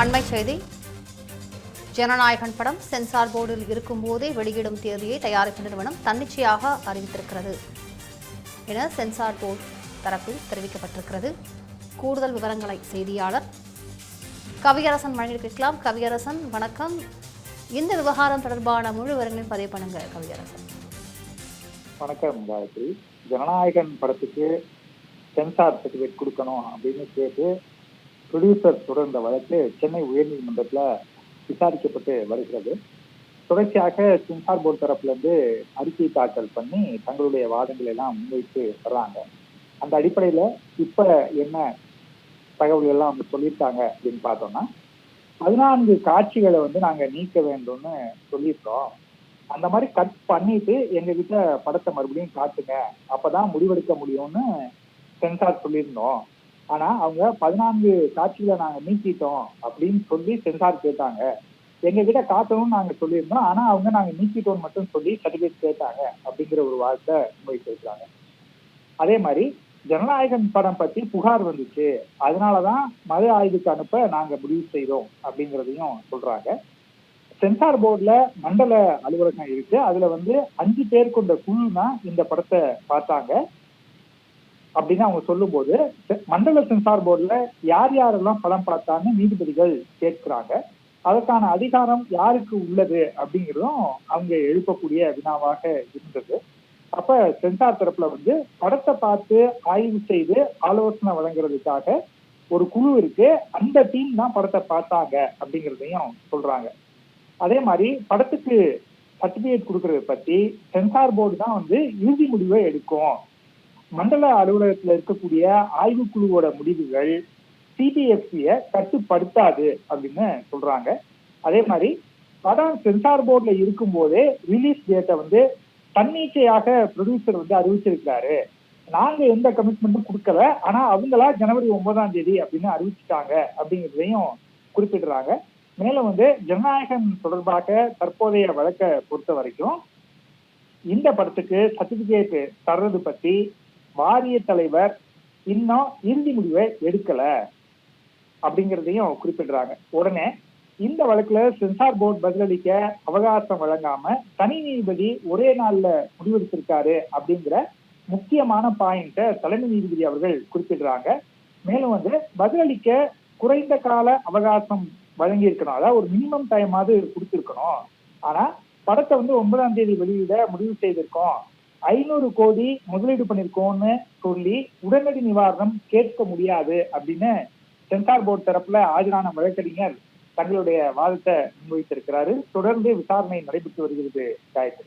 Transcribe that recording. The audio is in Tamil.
அண்மை செய்தி. ஜனநாயகன் படம் சென்சார் போர்டில் இருக்கும்போதே வெளியிடும் தேதியை தயாரிப்பு நிறுவனம் தன்னிச்சையாக அறிவித்திருக்கிறது என சென்சார் போர்டு தரப்பில் தெரிவிக்கப்பட்டிருக்கிறது. கூடுதல் விவரங்களை செய்தியாளர் கவியரசன் வழங்கியிருக்கலாம் கவியரசன் வணக்கம். இந்த விவகாரம் தொடர்பான முழு விவரங்களையும் பதிவு பண்ணுங்க கவியரசன். வணக்கம் காயத்ரி ஜனநாயகன் படத்துக்கு சென்சார் சர்டிபிகேட் கொடுக்கணும் அப்படின்னு கேட்டு ப்ரொடியூசர் தொடர்ந்த வழக்கு சென்னை உயர்நீதிமன்றத்தில் விசாரிக்கப்பட்டு வருகிறது. தொடர்ச்சியாக சென்சார் போர்டு தரப்புலேருந்து அறிக்கை தாக்கல் பண்ணி தங்களுடைய வாதங்களை எல்லாம் முன்வைத்து வர்றாங்க. அந்த அடிப்படையில் இப்போ என்ன தகவல்கள்லாம் அவங்க சொல்லியிருக்காங்க அப்படின்னு பார்த்தோம்னா பதினான்கு காட்சிகளை வந்து நாங்கள் நீக்க வேண்டும்னு சொல்லியிருக்கோம். அந்த மாதிரி கட் பண்ணிட்டு எங்ககிட்ட படத்தை மறுபடியும் காட்டுங்க. அப்பதான் முடிவெடுக்க முடியும்னு சென்சார் சொல்லியிருந்தோம். ஆனா அவங்க பதினான்கு காட்சிகளை நாங்க நீக்கிட்டோம் அப்படின்னு சொல்லி சென்சார் கேட்டாங்க. எங்க கிட்ட காட்டணும்னு நாங்க சொல்லியிருந்தோம். ஆனா அவங்க நாங்க நீக்கிட்டோம் மட்டும் சொல்லி சர்டிபிகேட் கேட்டாங்க அப்படிங்கிற ஒரு வார்த்தை முன்வைத்திருக்காங்க அதே மாதிரி ஜனநாயகன் படம் பத்தி புகார் வந்துச்சு. அதனாலதான் மத ஆய்வுக்கு அனுப்ப நாங்க முடிவு செய்தோம் அப்படிங்கிறதையும் சொல்றாங்க. சென்சார் போர்டுல மண்டல அலுவலகம் இருக்கு. அதுல வந்து அஞ்சு பேர் கொண்ட குழு தான் இந்த படத்தை பார்த்தாங்க. அப்படின்னு அவங்க சொல்லும்போது மண்டல சென்சார் போர்டுல யார் யாரெல்லாம் படம் பார்த்தான்னு நீதிபதிகள் கேட்கிறாங்க. அதற்கான அதிகாரம் யாருக்கு உள்ளது? அப்படிங்கிறதும் அவங்க எழுப்பக்கூடிய வினாவாக இருந்தது. அப்ப சென்சார் தரப்புல வந்து படத்தை பார்த்து ஆய்வு செய்து ஆலோசனை வழங்குறதுக்காக ஒரு குழு இருக்கு. அந்த டீம் தான் படத்தை பார்த்தாங்க. அப்படிங்கிறதையும் சொல்றாங்க. அதே மாதிரி படத்துக்கு சர்டிபிகேட் கொடுக்கறத பத்தி சென்சார் போர்டு தான் வந்து இறுதி முடிவை எடுக்கும். மண்டல அலுவலகத்துல இருக்கக்கூடிய ஆய்வுக்குழுவோட முடிவுகள் சிபிஎஃப்சிய கட்டுப்படுத்தாது அப்படின்னு சொல்றாங்க. அதே மாதிரி படம் சென்சார் போர்டுல இருக்கும்போதே ரிலீஸ் டேட்டை வந்து தன்னிச்சையாக ப்ரொடியூசர் வந்து அறிவிச்சிருக்கிறாரு. நாங்க எந்த கமிட்மெண்ட்டும் கொடுக்கல. ஆனா அவங்களா ஜனவரி ஒன்பதாம் தேதி அப்படின்னு அறிவிச்சிட்டாங்க அப்படிங்கிறதையும் குறிப்பிடுறாங்க. மேலும் வந்து ஜனநாயகம் தொடர்பாக தற்போதைய வழக்கை பொறுத்த வரைக்கும் இந்த படத்துக்கு சர்டிபிகேட் தர்றது பத்தி வாரிய தலைவர் இன்னும் இறுதி முடிவை எடுக்கல அப்படிங்கிறதையும் குறிப்பிடுறாங்க. உடனே இந்த வழக்குல சென்சார் போர்டு பதிலளிக்க அவகாசம் வழங்காம தனி நீதிபதி ஒரே நாள்ல முடிவெடுத்திருக்காரு அப்படிங்கிற முக்கியமான பாயிண்ட தலைமை நீதிபதி அவர்கள் குறிப்பிடுறாங்க. மேலும் வந்து பதிலளிக்க குறைந்த கால அவகாசம் வழங்கி இருக்கணும் அதாவது ஒரு மினிமம் டைமாவது கொடுத்திருக்கணும். ஆனா படத்தை வந்து ஒன்பதாம் தேதி வெளியிட முடிவு செய்திருக்கோம். ஐநூறு கோடி முதலீடு பண்ணிருக்கோம்னு சொல்லி உடனடி நிவாரணம் கேட்க முடியாது அப்படின்னு சென்சார் போர்டு தரப்புல ஆஜரான வழக்கறிஞர் தங்களுடைய வாதத்தை முன்வைத்திருக்கிறாரு. தொடர்ந்து விசாரணை நடைபெற்று வருகிறது காயத்ரி.